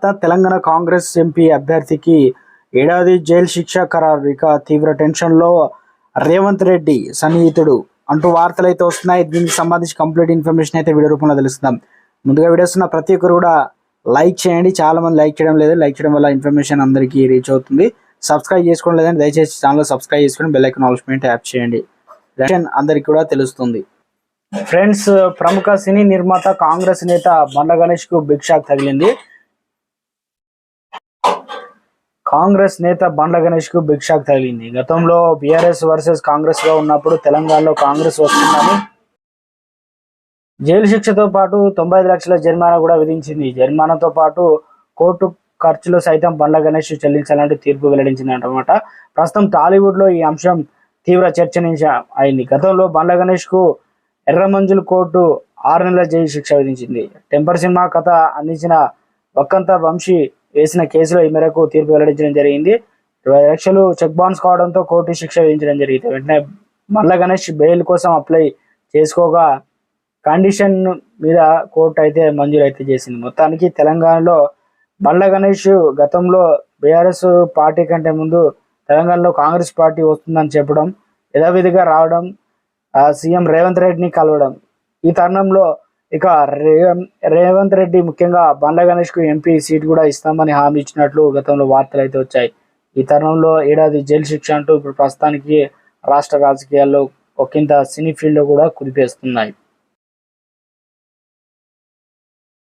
తర్వాత తెలంగాణ కాంగ్రెస్ ఎంపీ అభ్యర్థికి ఏడాది జైలు శిక్ష ఖరారు. ఇక తీవ్ర టెన్షన్లో రేవంత్ రెడ్డి సన్నిహితుడు. అంటూ వార్తలు అయితే వస్తున్నాయి. దీనికి సంబంధించి కంప్లీట్ ఇన్ఫర్మేషన్ అయితే వీడియో రూపంలో తెలుస్తున్నాం. ముందుగా వీడియోస్ ఉన్న ప్రతి ఒక్కరు కూడా లైక్ చేయండి. చాలా మంది లైక్ చేయడం లేదు. లైక్ చేయడం వల్ల ఇన్ఫర్మేషన్ అందరికీ రీచ్ అవుతుంది. సబ్స్క్రైబ్ చేసుకోవడం లేదంటే దయచేసి ఛానల్ సబ్స్క్రైబ్ చేసుకొని బెల్ ఐకాన్ ఆల్స్మెంట్ యాప్ చేయండి. అందరికి అందరికీ కూడా తెలుస్తుంది. ఫ్రెండ్స్ ప్రముఖ సినీ నిర్మాత కాంగ్రెస్ నేత బండ గణేష్కు బిగ్ షాక్ తగిలింది. కాంగ్రెస్ నేత బండ్ల గణేష్కు బిగ్ షాక్ తగిలింది. గతంలో బీఆర్ఎస్ వర్సెస్ కాంగ్రెస్గా ఉన్నప్పుడు తెలంగాణలో కాంగ్రెస్ వస్తుందని జైలు శిక్షతో పాటు తొంభై లక్షల జరిమానా కూడా విధించింది. జరిమానాతో పాటు కోర్టు ఖర్చులు సైతం బండ్ల గణేష్ చెల్లించాలంటే తీర్పు వెల్లడించింది అనమాట ప్రస్తుతం టాలీవుడ్లో ఈ అంశం తీవ్ర చర్చనీయ అయింది. గతంలో బండ్ల గణేష్కు ఎర్రమంజుల కోర్టు ఆరు నెలల జైలు శిక్ష విధించింది. టెంపర్ సినిమా కథ అందించిన వక్కంత వంశీ వేసిన కేసులో ఈ మేరకు తీర్పు వెల్లడించడం జరిగింది. ఇరవై లక్షలు చెక్ బౌన్స్ కావడంతో కోర్టు శిక్ష విధించడం జరిగింది. వెంటనే మల్ల గణేష్ బెయిల్ కోసం అప్లై చేసుకోగా కండిషన్ మీద కోర్టు అయితే మంజూరు అయితే చేసింది. మొత్తానికి తెలంగాణలో మల్ల గణేష్ గతంలో బీఆర్ఎస్ పార్టీ కంటే ముందు తెలంగాణలో కాంగ్రెస్ పార్టీ వస్తుందని చెప్పడం యథావిధిగా రావడం ఆ సీఎం రేవంత్ రెడ్డిని కలవడం ఈ తరుణంలో ఇక రేవం రేవంత్ రెడ్డి ముఖ్యంగా బండ్ల గణేష్కు ఎంపీ సీట్ కూడా ఇస్తామని హామీ ఇచ్చినట్లు గతంలో వార్తలు అయితే వచ్చాయి. ఈ తరుణంలో ఏడాది జైలు శిక్ష అంటూ ఇప్పుడు ప్రస్తుతానికి రాష్ట్ర రాజకీయాల్లో ఒకంత సినీ ఫీల్డ్లో కూడా కుదిపేస్తున్నాయి.